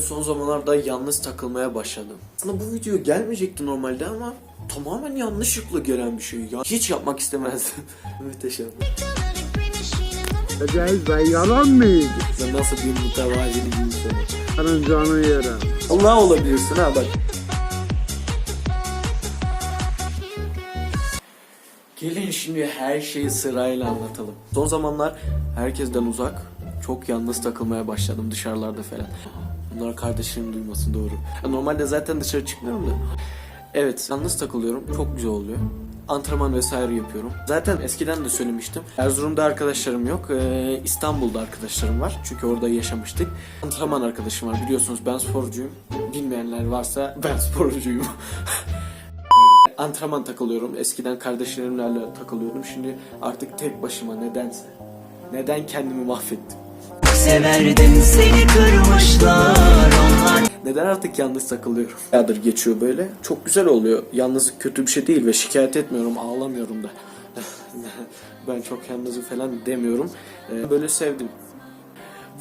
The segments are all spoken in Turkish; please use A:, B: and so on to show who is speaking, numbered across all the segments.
A: Son zamanlarda yalnız takılmaya başladım. Aslında bu video gelmeyecekti normalde ama tamamen yanlışlıkla gelen bir şey ya. Hiç yapmak istemezdim. Müteşem.
B: Acayip ben yalan mıydı?
A: Ben nasıl bir mütevazili bir insanım.
B: Senin canın yere.
A: Allah olabilirsin ha bak. Gelin şimdi her şeyi sırayla anlatalım. Son zamanlar herkesten uzak, çok yalnız takılmaya başladım dışarılarda falan. Bunlar kardeşlerim duymasın doğru. Normalde zaten dışarı çıkmıyorum da. Evet, yalnız takılıyorum. Çok güzel oluyor. Antrenman vesaire yapıyorum. Zaten eskiden de söylemiştim. Erzurum'da arkadaşlarım yok. Ee, İstanbul'da arkadaşlarım var. Çünkü orada yaşamıştık. Antrenman arkadaşım var. Biliyorsunuz ben sporcuyum. Bilmeyenler varsa ben sporcuyum. antrenman takılıyorum. Eskiden kardeşlerimlerle takılıyordum. Şimdi artık tek başıma nedense. Neden kendimi mahvettim?
C: Severdim seni kırmışlar onlar
A: Neden artık yalnız takılıyorum? Yağdır geçiyor böyle. Çok güzel oluyor. Yalnızlık kötü bir şey değil ve şikayet etmiyorum, ağlamıyorum da. ben çok yalnızım falan demiyorum. Ee, Böyle sevdim.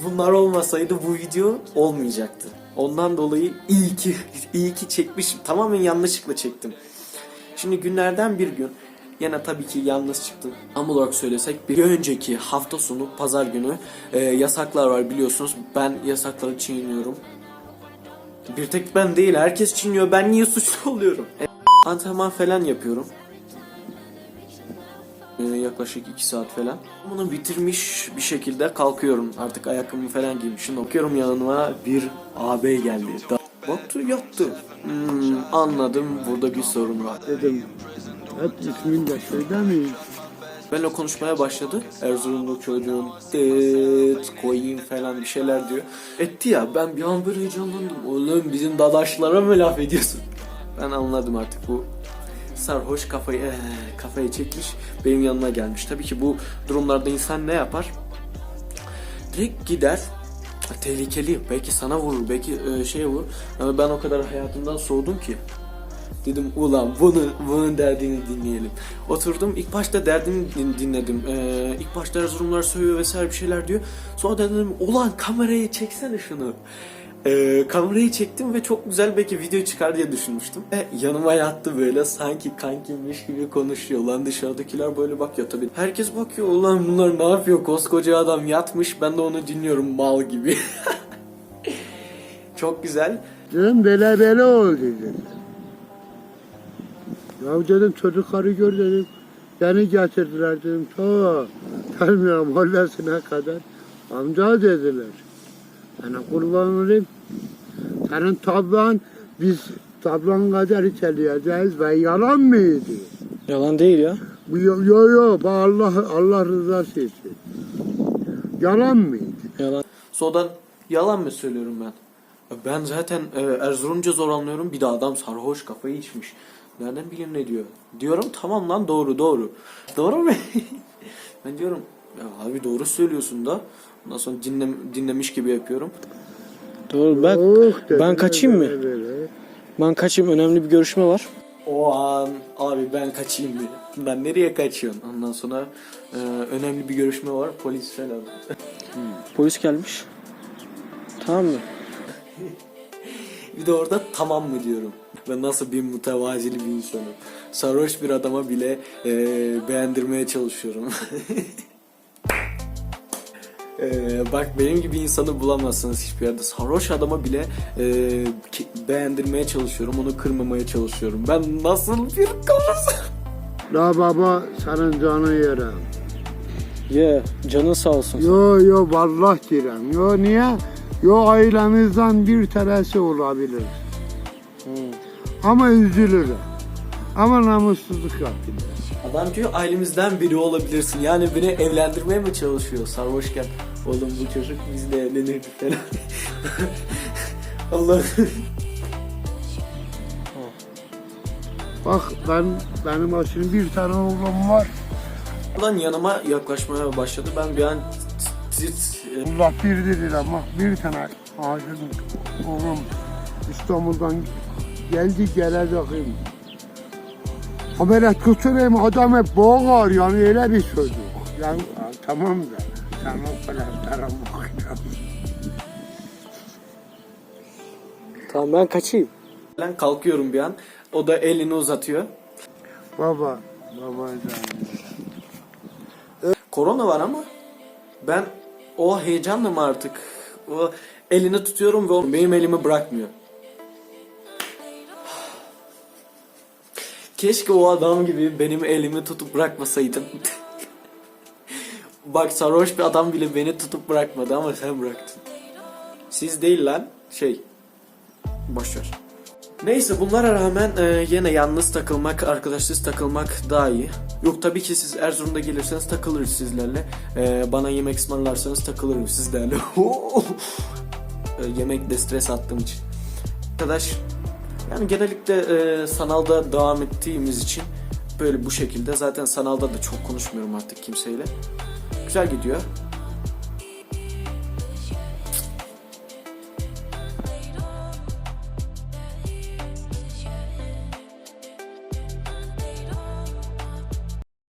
A: Bunlar olmasaydı bu video olmayacaktı. Ondan dolayı iyi ki iyi ki çekmişim. Tamamen yanlışlıkla çektim. Şimdi günlerden bir gün yine tabii ki yalnız çıktım. Tam olarak söylesek bir önceki hafta sonu pazar günü e, yasaklar var biliyorsunuz. Ben yasakları çiğniyorum. Bir tek ben değil herkes çiğniyor. Ben niye suçlu oluyorum? E, antrenman falan yapıyorum. E, yaklaşık 2 saat falan. Bunu bitirmiş bir şekilde kalkıyorum. Artık ayakkabımı falan giymişim. Bakıyorum yanıma bir ağabey geldi. Baktı yattı. Hmm, anladım burada bir sorun var.
B: Dedim. Hep ismini de söylemeyin.
A: Benimle konuşmaya başladı. Erzurumlu çocuğun dıt koyayım falan bir şeyler diyor. Etti ya ben bir an böyle heyecanlandım. Oğlum bizim dadaşlara mı laf ediyorsun? Ben anladım artık bu sarhoş kafayı eh, kafayı çekmiş benim yanıma gelmiş. Tabii ki bu durumlarda insan ne yapar? Direkt gider tehlikeli belki sana vurur belki e, şey vurur ama ben o kadar hayatımdan soğudum ki Dedim ulan bunu bunun derdini dinleyelim. Oturdum ilk başta derdini din- dinledim. Ee, ilk başta Erzurumlar söylüyor vesaire bir şeyler diyor. Sonra dedim ulan kamerayı çeksene şunu. Ee, kamerayı çektim ve çok güzel belki video çıkar diye düşünmüştüm. Ve yanıma yattı böyle sanki kankimmiş gibi konuşuyor. Lan dışarıdakiler böyle bakıyor tabii. Herkes bakıyor ulan bunlar ne yapıyor koskoca adam yatmış ben de onu dinliyorum mal gibi. çok güzel.
B: Dedim böyle böyle oldu dedim. Ya dedim çocukları gör dedim. Beni getirdiler dedim. Ta gelmiyorum hollesine kadar. Amca dediler. Sana kurban olayım. Senin tablan biz tablan kadar içeriyoruz ve yalan mıydı?
A: Yalan değil ya.
B: Bu yo yo, yo Allah Allah rızası için. Yalan mıydı?
A: Yalan. Sodan yalan mı söylüyorum ben? Ben zaten e, Erzurumca zor anlıyorum. Bir de adam sarhoş kafayı içmiş. Nereden bileyim ne diyor? Diyorum tamam lan doğru doğru. Doğru mu? ben diyorum ya abi doğru söylüyorsun da. Ondan sonra dinle, dinlemiş gibi yapıyorum.
D: Doğru ben
B: Oh,
D: ben kaçayım mı? Ben kaçayım önemli bir görüşme var.
A: O an abi ben kaçayım diye. Ben nereye kaçıyorsun? Ondan sonra e, önemli bir görüşme var. Polis falan.
D: Polis gelmiş. Tamam mı?
A: Bir de orada tamam mı diyorum. Ben nasıl bir mütevazili bir insanım. Sarhoş bir adama bile e, beğendirmeye çalışıyorum. E, bak benim gibi insanı bulamazsınız hiçbir yerde. Sarhoş adama bile e, ki- beğendirmeye çalışıyorum. Onu kırmamaya çalışıyorum. Ben nasıl bir karısın?
B: La baba senin canın yere.
D: Ye canın sağ olsun.
B: Yo yo vallahi direm. Yo niye? Yo ailemizden bir tanesi olabilir. Ama üzülürüm. Ama namussuzluk yapıyor.
A: Adam diyor ailemizden biri olabilirsin. Yani beni evlendirmeye mi çalışıyor sarhoşken? Oğlum bu çocuk bizle evlenirdi falan. Allah.
B: Bak ben benim şimdi bir tane oğlum var.
A: Ulan yanıma yaklaşmaya başladı. Ben bir an tit
B: Allah birdir ama bir tane ağacın oğlum İstanbul'dan geldi geleceğim. O böyle tutunayım adam hep boğar yani öyle bir çocuk. Yani tamam da sen o kadar tarafı
D: Tamam ben kaçayım.
A: Ben kalkıyorum bir an. O da elini uzatıyor.
B: Baba, baba
A: Korona var ama ben o heyecanla mı artık o elini tutuyorum ve benim elimi bırakmıyor. Keşke o adam gibi benim elimi tutup bırakmasaydın. Bak sarhoş bir adam bile beni tutup bırakmadı ama sen bıraktın. Siz değil lan şey. Boşver. Neyse bunlara rağmen e, yine yalnız takılmak, arkadaşsız takılmak daha iyi. Yok tabii ki siz Erzurum'da gelirseniz takılırız sizlerle. E, bana yemek ısmarlarsanız takılırım sizlerle. e, yemekle stres attığım için. Arkadaş yani genellikle e, sanalda devam ettiğimiz için böyle bu şekilde. Zaten sanalda da çok konuşmuyorum artık kimseyle. Güzel gidiyor.